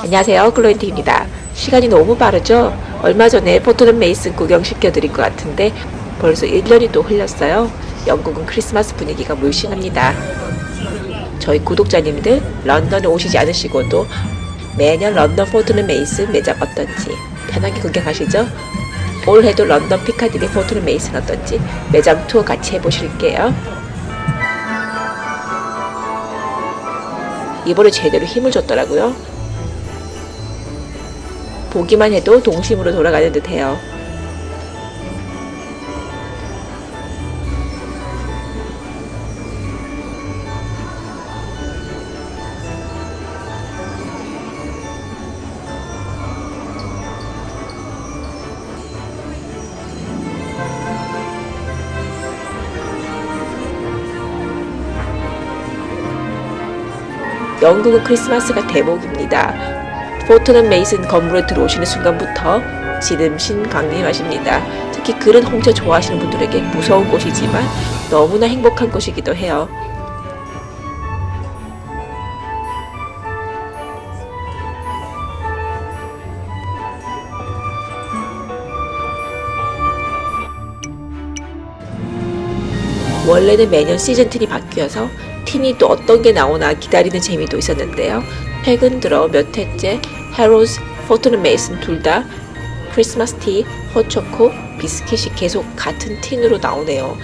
안녕하세요. 글로인티입니다. 시간이 너무 빠르죠? 얼마 전에 포토는 메이슨 구경시켜드린 것 같은데 벌써 1년이 또 흘렀어요. 영국은 크리스마스 분위기가 물씬합니다. 저희 구독자님들 런던에 오시지 않으시고도 매년 런던 포토는 메이슨 매장 어떤지 편하게 구경하시죠? 올해도 런던 피카디리 포토는 메이슨 어떤지 매장 투어 같이 해보실게요. 이번에 제대로 힘을 줬더라고요. 보기만 해도 동심으로 돌아가는 듯해요. 영국은 크리스마스가 대목입니다. 포트는 메이슨 건물에 들어오시는 순간부터 지름신 강림하십니다. 특히 그런 홍차 좋아하시는 분들에게 무서운 곳이지만 너무나 행복한 곳이기도 해요. 원래는 매년 시즌 틀이 바뀌어서 틴이 또 어떤 게 나오나 기다리는 재미도 있었는데요. 최근 들어 몇 해째 해로즈, 포트는 메이슨 둘 다 크리스마스 티, 헛초코, 비스킷이 계속 같은 틴으로 나오네요.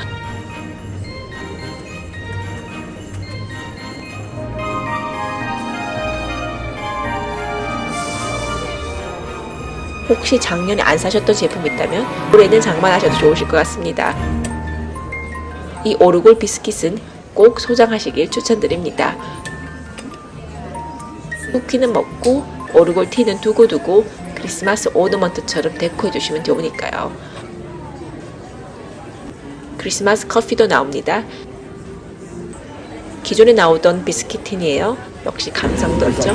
혹시 작년에 안 사셨던 제품 있다면 올해는 장만하셔도 좋으실 것 같습니다. 이 오르골 비스킷은 꼭 소장하시길 추천드립니다. 쿠키는 먹고 오르골 티는 두고두고 크리스마스 오너먼트처럼 데코해 주시면 좋으니까요. 크리스마스 커피도 나옵니다. 기존에 나오던 비스킷 틴이에요. 역시 감성도 있죠.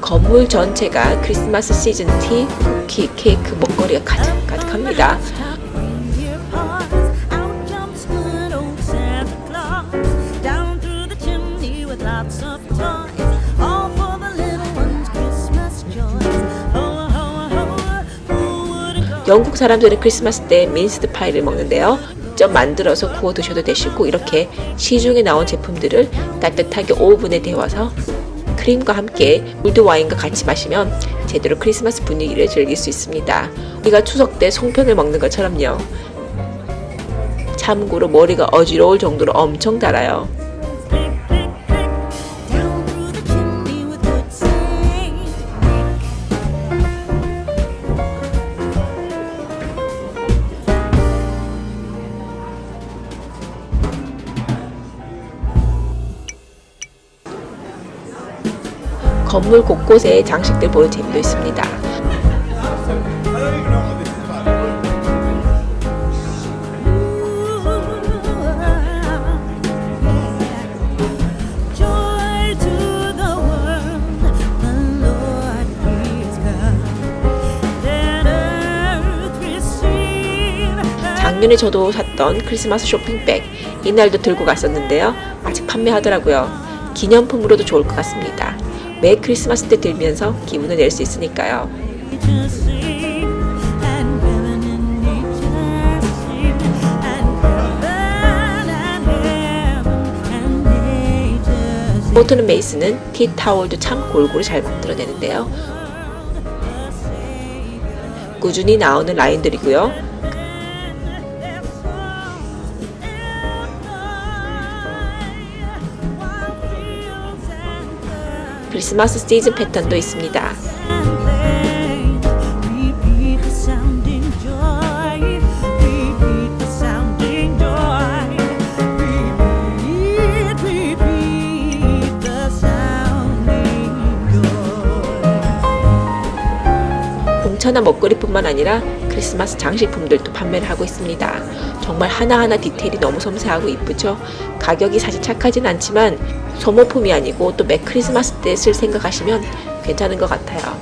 건물 전체가 크리스마스 시즌 티, 쿠키, 케이크, 먹거리가 가득 가득합니다. 영국 사람들은 크리스마스 때 민스드 파이를 먹는데요. 직접 만들어서 구워 드셔도 되시고 이렇게 시중에 나온 제품들을 따뜻하게 오븐에 데워서 크림과 함께 물드 와인과 같이 마시면 제대로 크리스마스 분위기를 즐길 수 있습니다. 우리가 추석 때 송편을 먹는 것처럼요. 참고로 머리가 어지러울 정도로 엄청 달아요. 건물 곳곳에 장식들 보는 재미도 있습니다. 작년에 저도 샀던 크리스마스 쇼핑백 이날도 들고 갔었는데요. 아직 판매하더라고요. 기념품으로도 좋을 것 같습니다. 매 크리스마스 때 들면서 기분을 낼 수 있으니까요. 포트는 메이스는 티 타월도 참 골고루 잘 만들어내는데요. 꾸준히 나오는 라인들이고요. 크리스마스 시즌 패턴도 있습니다. 공차나 먹거리뿐만 아니라 크리스마스 장식품들도 판매를 하고 있습니다. 정말 하나하나 디테일이 너무 섬세하고 이쁘죠? 가격이 사실 착하진 않지만 소모품이 아니고 또 매 크리스마스 때쓸 생각하시면 괜찮은 것 같아요.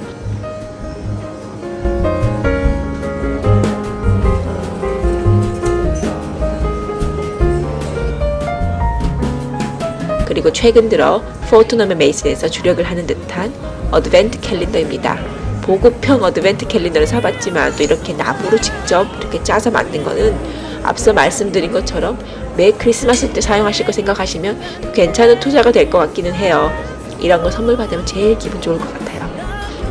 그리고 최근 들어 포트넘의 메이슨에서 주력을 하는 듯한 어드벤트 캘린더입니다. 보급형 어드벤트 캘린더를 사봤지만 또 이렇게 나무로 직접 이렇게 짜서 만든 거는 앞서 말씀드린 것처럼 매 크리스마스 때 사용하실 거 생각하시면 괜찮은 투자가 될 것 같기는 해요. 이런 거 선물 받으면 제일 기분 좋을 것 같아요.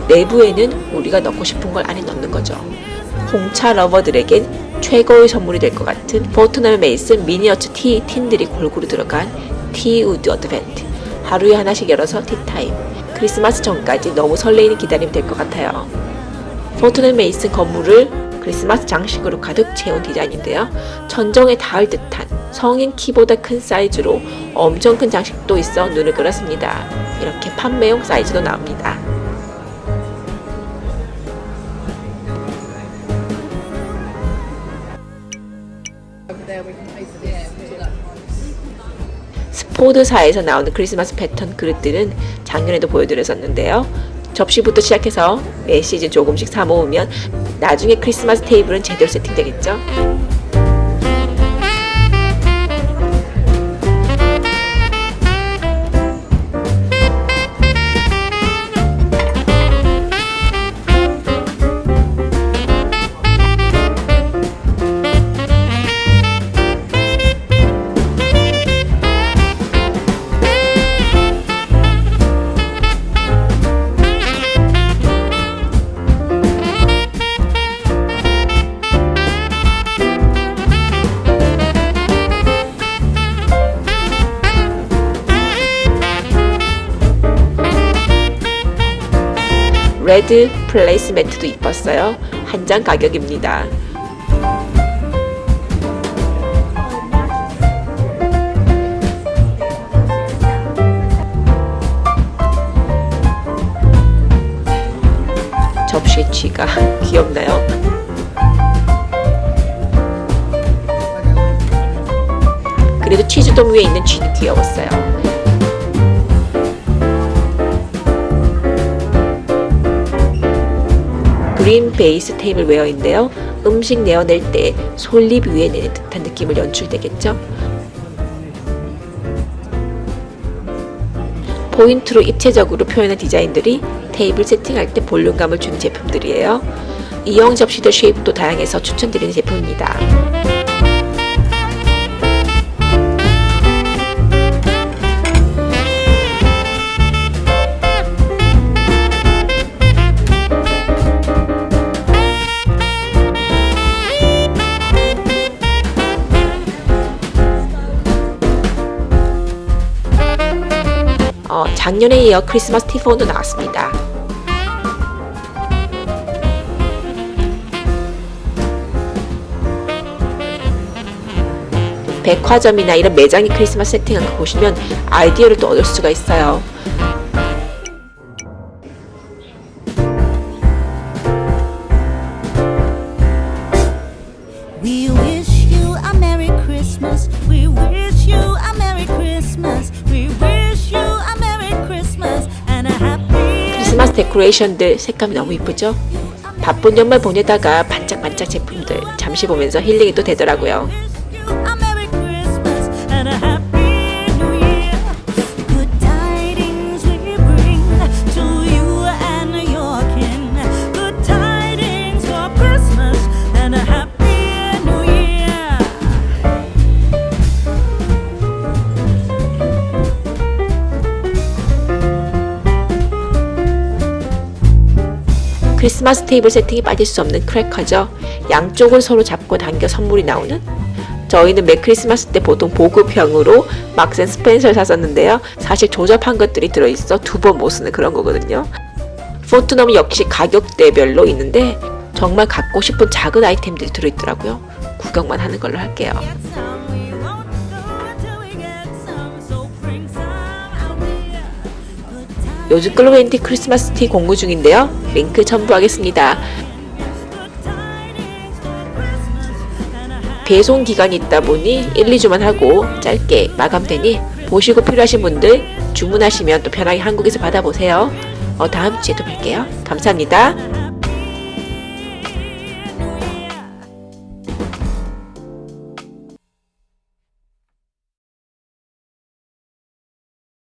내부에는 우리가 넣고 싶은 걸 안에 넣는 거죠. 홍차 러버들에겐 최고의 선물이 될 것 같은 포트넘의 메이슨 미니어처 티 틴들이 골고루 들어간 티 우드 어드벤트. 하루에 하나씩 열어서 티타임. 크리스마스 전까지 너무 설레이는 기다림이 될 것 같아요. 포트넘 메이슨 건물을 크리스마스 장식으로 가득 채운 디자인인데요. 천정에 닿을 듯한 성인 키보다 큰 사이즈로 엄청 큰 장식도 있어 눈을 끌었습니다. 이렇게 판매용 사이즈도 나옵니다. 스포드사에서 나오는 크리스마스 패턴 그릇들은 작년에도 보여드렸었는데요. 접시부터 시작해서 매 시즌 조금씩 사 모으면 나중에 크리스마스 테이블은 제대로 세팅되겠죠. 레드 플레이스매트도 이뻤어요. 한 장 가격입니다. 접시의 쥐가 귀엽나요? 그래도 치즈돔 위에 있는 쥐는 귀여웠어요. 그린 베이스 테이블 웨어인데요. 음식 내어낼 때 솔잎 위에 내는 듯한 느낌을 연출되겠죠? 포인트로 입체적으로 표현한 디자인들이 테이블 세팅할 때 볼륨감을 주는 제품들이에요. 이형 접시들 쉐입도 다양해서 추천드리는 제품입니다. 작년에 이어 크리스마스 티폰도 나왔습니다. 백화점이나 이런 매장이 크리스마스 세팅한 거 보시면 아이디어를 또 얻을 수가 있어요. 데코레이션들 색감이 너무 이쁘죠? 바쁜 연말 보내다가 반짝반짝 제품들 잠시 보면서 힐링이 또 되더라고요. 크리스마스 테이블 세팅이 빠질 수 없는 크래커죠. 양쪽을 서로 잡고 당겨 선물이 나오는. 저희는 매 크리스마스 때 보통 보급형으로 막센 스펜서를 샀었는데요. 사실 조잡한 것들이 들어있어 두 번 못 쓰는 그런 거거든요. 포트넘 역시 가격대별로 있는데 정말 갖고 싶은 작은 아이템들이 들어있더라고요. 구경만 하는 걸로 할게요. 요즘 클로엔티 크리스마스 티 공구 중인데요. 링크 첨부하겠습니다. 배송 기간이 있다 보니 1, 2주만 하고 짧게 마감되니 보시고 필요하신 분들 주문하시면 또 편하게 한국에서 받아보세요. 어, 다음 주에 또 뵐게요. 감사합니다.